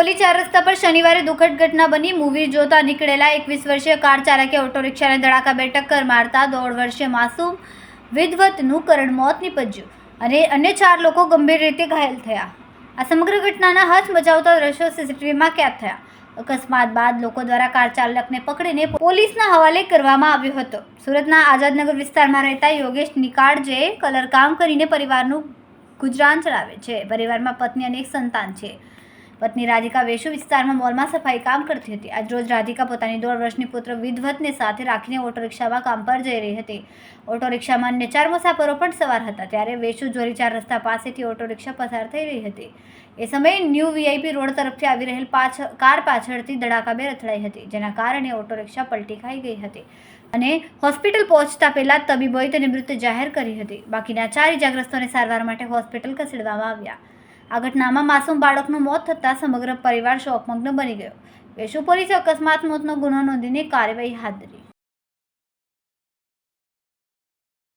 જોલી ચાર રસ્તા પર શનિવારે દુઃખદ ઘટના બની. મૂવી જોતા નીકળેલા એકવીસ વર્ષીય કાર ચાલકે ઓટો રિક્ષાને ધડાકાભેર ટક્કર મારતા દોઢ વર્ષે માસૂમ વિધવતનું કરણ મોત નીપજ્યું અને અન્ય ચાર લોકો ગંભીર રીતે ઘાયલ થયા. આ સમગ્ર ઘટનાના હચ મચાવતા દ્રશ્યો સીસીટીવીમાં કેદ થયા. અકસ્માત બાદ લોકો દ્વારા કાર ચાલકને પકડીને પોલીસના હવાલે કરવામાં આવ્યો હતો. સુરતના આઝાદનગર વિસ્તારમાં રહેતા યોગેશ નિકાળજે કલર કામ કરીને પરિવારનું ગુજરાન ચલાવે છે. પરિવારમાં પત્ની અને એક સંતાન છે. પત્ની રાધિકા વેશુ વિસ્તારમાં મોલમાં સફાઈ કામ કરતી હતી. આજ રોજ રાધિકા પોતાની દોઢ વર્ષની પુત્ર વિધવતને સાથે રાખીને ઓટો રિક્ષામાં કામ પર જઈ રહી હતી. ઓટો રિક્ષામાં અન્ય ચાર મુસાફરો પણ સવાર હતા, ત્યારે વેશુ જોરી ચાર રસ્તા પાસેથી ઓટો રિક્ષા પસાર થઈ રહી હતી. એ સમયે ન્યૂ વીઆઈપી રોડ તરફથી આવી રહેલ પાછળ કાર પાછળથી ધડાકાભેર અથડાઈ હતી, જેના કારણે ઓટો રિક્ષા પલટી ખાઈ ગઈ હતી અને હોસ્પિટલ પહોંચતા પહેલા તબીબોએ તેને મૃત જાહેર કરી હતી. બાકીના ચાર ઇજાગ્રસ્તોને સારવાર માટે હોસ્પિટલ ખસેડવામાં આવ્યા. આ ઘટનામાં માસૂમ બાળકનું મોત થતાં સમગ્ર પરિવાર શોકમગ્ન બની ગયો. વેશુ પોલીસે અકસ્માત, મોતનો ગુનો નોંધીને કાર્યવાહી હાથ ધરી.